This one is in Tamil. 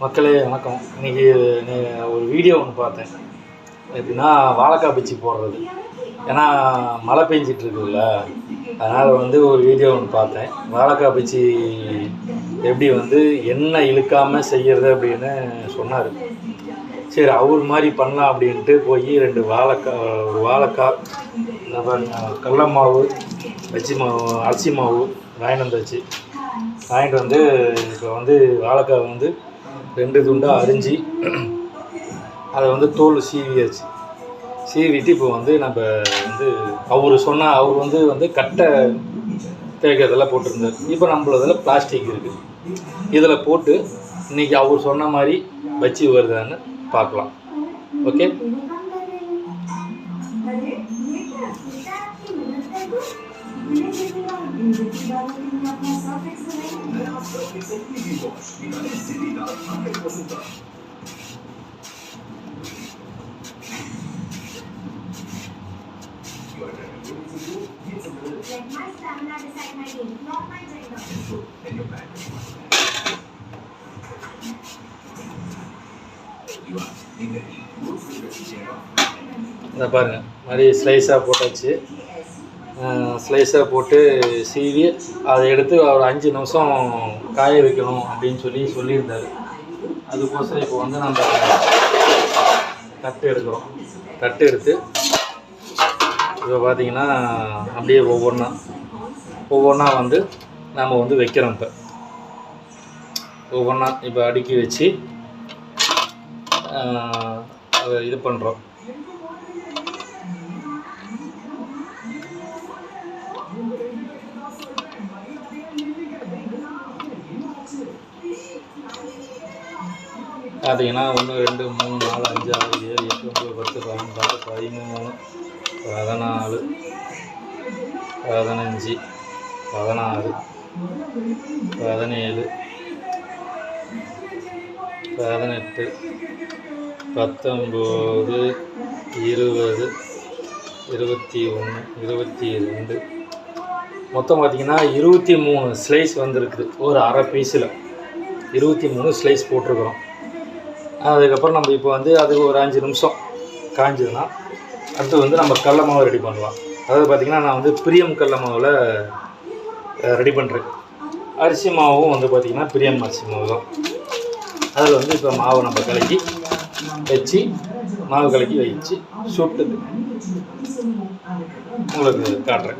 மக்களே வணக்கம். இன்னைக்கு ஒரு வீடியோ ஒன்று பார்த்தேன். எப்படின்னா வாழைக்காய் பச்சி போடுறது. ஏன்னா மழை பெஞ்சிட்ருக்குல்ல. அதனால் வந்து ஒரு வீடியோ ஒன்று பார்த்தேன். வாழைக்காய் பிச்சு எப்படி வந்து எண்ணெய் இழுக்காமல் செய்கிறது அப்படின்னு சொன்னார். சரி அவர் மாதிரி பண்ணலாம் அப்படின்ட்டு போய் ரெண்டு வாழைக்காய் ஒரு வாழைக்காய் கல்ல மாவு பச்சி மாவு அரிசி மாவு வாங்கிட்டு வந்தாச்சு. வாங்கிட்டு வந்து இப்போ வந்து வாழைக்காய் வந்து ரெண்டு துண்டாக அரிஞ்சு அதை வந்து தோல் சீவியாச்சு. சீவிட்டு இப்போ வந்து நம்ம வந்து அவர் சொன்ன அவர் வந்து வந்து கட்டை தேய்க்கிறதெல்லாம் போட்டிருந்தார். இப்போ நம்மளதில் பிளாஸ்டிக் இருக்குது இதில் போட்டு இன்றைக்கி அவர் சொன்ன மாதிரி வச்சு வருதான்னு பார்க்கலாம். Okay? Let my stamina decide my game, not my gender. இந்த பாருங்கள் மாதிரி ஸ்லைஸாக போட்டாச்சு ஸ்லைஸாக போட்டு சீவி அதை எடுத்து ஒரு அஞ்சு நிமிஷம் காய வைக்கணும் அப்படின்னு சொல்லி சொல்லியிருந்தார். அதுக்கோசரம் இப்போ வந்து நம்ம தட்டு எடுக்கிறோம். தட்டு எடுத்து இப்போ பார்த்தீங்கன்னா அப்படியே ஒவ்வொன்றா ஒவ்வொன்றா வந்து நாம் வந்து வைக்கிறோம் இப்போ. ஒவ்வொன்றா இப்போ அடுக்கி வச்சு அதை இது பண்ணுறோம் பார்த்தீங்கன்னா ஒன்று ரெண்டு மூணு நாலு அஞ்சு ஆறு ஏழு எட்டு ஒன்பது பத்து பதினொன்று பதிமூணு பதினாலு பதினஞ்சு பதினாறு பதினேழு பதினெட்டு பத்தொம்போது இருபது இருபத்தி ஒன்று இருபத்தி ரெண்டு மொத்தம் பார்த்திங்கன்னா இருபத்தி மூணு ஸ்லைஸ் வந்திருக்குது. ஒரு அரை பீஸில் இருபத்தி மூணு ஸ்லைஸ் போட்டிருக்கிறோம். அதுக்கப்புறம் நம்ம இப்போ வந்து அது ஒரு அஞ்சு நிமிஷம் காஞ்சதுன்னா அடுத்து வந்து நம்ம கடல மாவு ரெடி பண்ணலாம். அதாவது பார்த்திங்கன்னா நான் வந்து பிரியம் கடல மாவில் ரெடி பண்ணுறேன் அரிசி மாவும் வந்து பார்த்திங்கன்னா பிரியம் அரிசி மாவு தான். அதில் வந்து இப்போ மாவு நம்ம கலக்கி வச்சு மாவு கலக்கி வச்சு சுட்டு உங்களுக்கு காட்டுறேன்.